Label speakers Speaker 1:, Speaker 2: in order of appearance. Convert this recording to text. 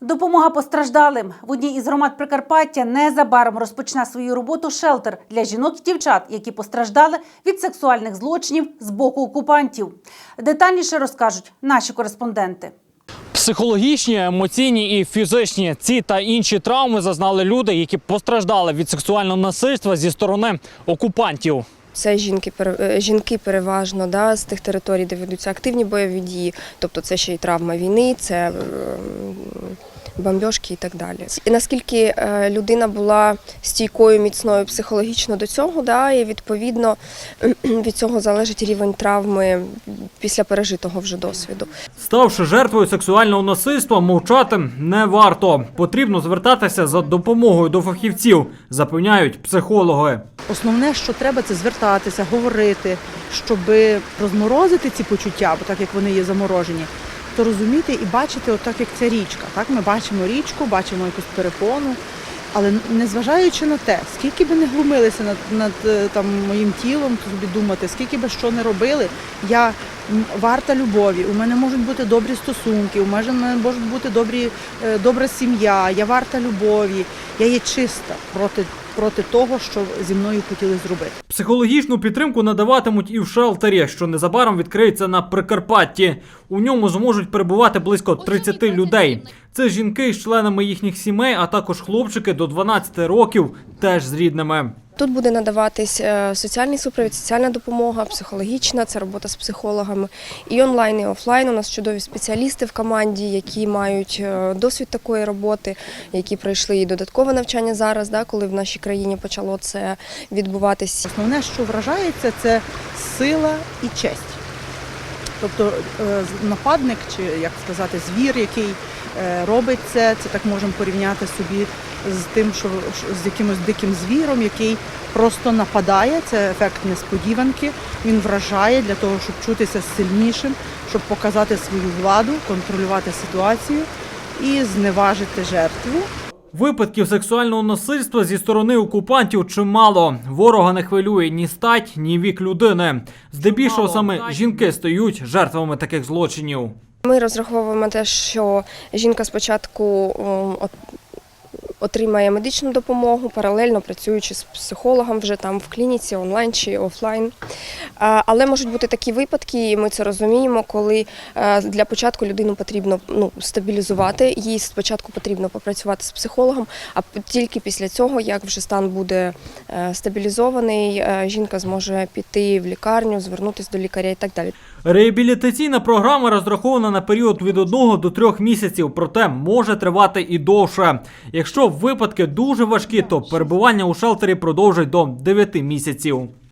Speaker 1: Допомога постраждалим в одній із громад Прикарпаття незабаром розпочне свою роботу шелтер для жінок і дівчат, які постраждали від сексуальних злочинів з боку окупантів. Детальніше розкажуть наші кореспонденти.
Speaker 2: Психологічні, емоційні і фізичні ці та інші травми зазнали люди, які постраждали від сексуального насильства зі сторони окупантів.
Speaker 3: Це жінки е, жінки переважно да, з тих територій, де ведуться активні бойові дії, тобто це ще й травма війни, це ем, бомбьошки і так далі. І наскільки е, людина була стійкою, міцною психологічно до цього, да, і відповідно від цього залежить рівень травми після пережитого вже досвіду.
Speaker 2: Ставши жертвою сексуального насильства, мовчати не варто. Потрібно звертатися за допомогою до фахівців, запевняють психологи.
Speaker 4: Основне, що треба, це звертатися, говорити, щоб розморозити ці почуття, бо так як вони є заморожені, то розуміти і бачити, отак як ця річка. Так, ми бачимо річку, бачимо якусь перепону. Але незважаючи на те, скільки би не глумилися над, над е, там, моїм тілом, собі думати, скільки би що не робили, я варта любові, у мене можуть бути добрі стосунки, у мене можуть бути добрі, е, добра сім'я, я варта любові, я є чиста проти, проти того, що зі мною хотіли зробити.
Speaker 2: Психологічну підтримку надаватимуть і в шелтері, що незабаром відкриється на Прикарпатті. У ньому зможуть перебувати близько 30 людей. Це жінки з членами їхніх сімей, а також хлопчики до 12 років, теж з рідними.
Speaker 3: Тут буде надаватись е, соціальний супровід, соціальна допомога, психологічна, це робота з психологами. І онлайн, і офлайн. У нас чудові спеціалісти в команді, які мають е, досвід такої роботи, які пройшли і додаткове навчання зараз, да, коли в нашій країні почало це відбуватись.
Speaker 4: Основне, що вражається, це сила і честь. Тобто е, нападник, чи як сказати, звір, який е, робить це, це так можемо порівняти собі з тим, що що з якимось диким звіром, який просто нападає. Це ефект несподіванки. Він вражає для того, щоб чутися сильнішим, щоб показати свою владу, контролювати ситуацію і зневажити жертву.
Speaker 2: Випадків сексуального насильства зі сторони окупантів чимало. Ворога не хвилює ні стать, ні вік людини. Здебільшого саме жінки стають жертвами таких злочинів.
Speaker 3: Ми розраховуємо те, що жінка спочатку отримає медичну допомогу, паралельно працюючи з психологом вже там в клініці, онлайн чи офлайн. Але можуть бути такі випадки, і ми це розуміємо, коли е, для початку людину потрібно ну, стабілізувати. Їй спочатку потрібно попрацювати з психологом, а тільки після цього, як вже стан буде е, стабілізований, е, жінка зможе піти в лікарню, звернутися до лікаря і так далі.
Speaker 2: Реабілітаційна програма розрахована на період від 1 до 3 місяців, проте може тривати і довше. Якщо випадки дуже важкі, то перебування у шелтері продовжить до 9 місяців.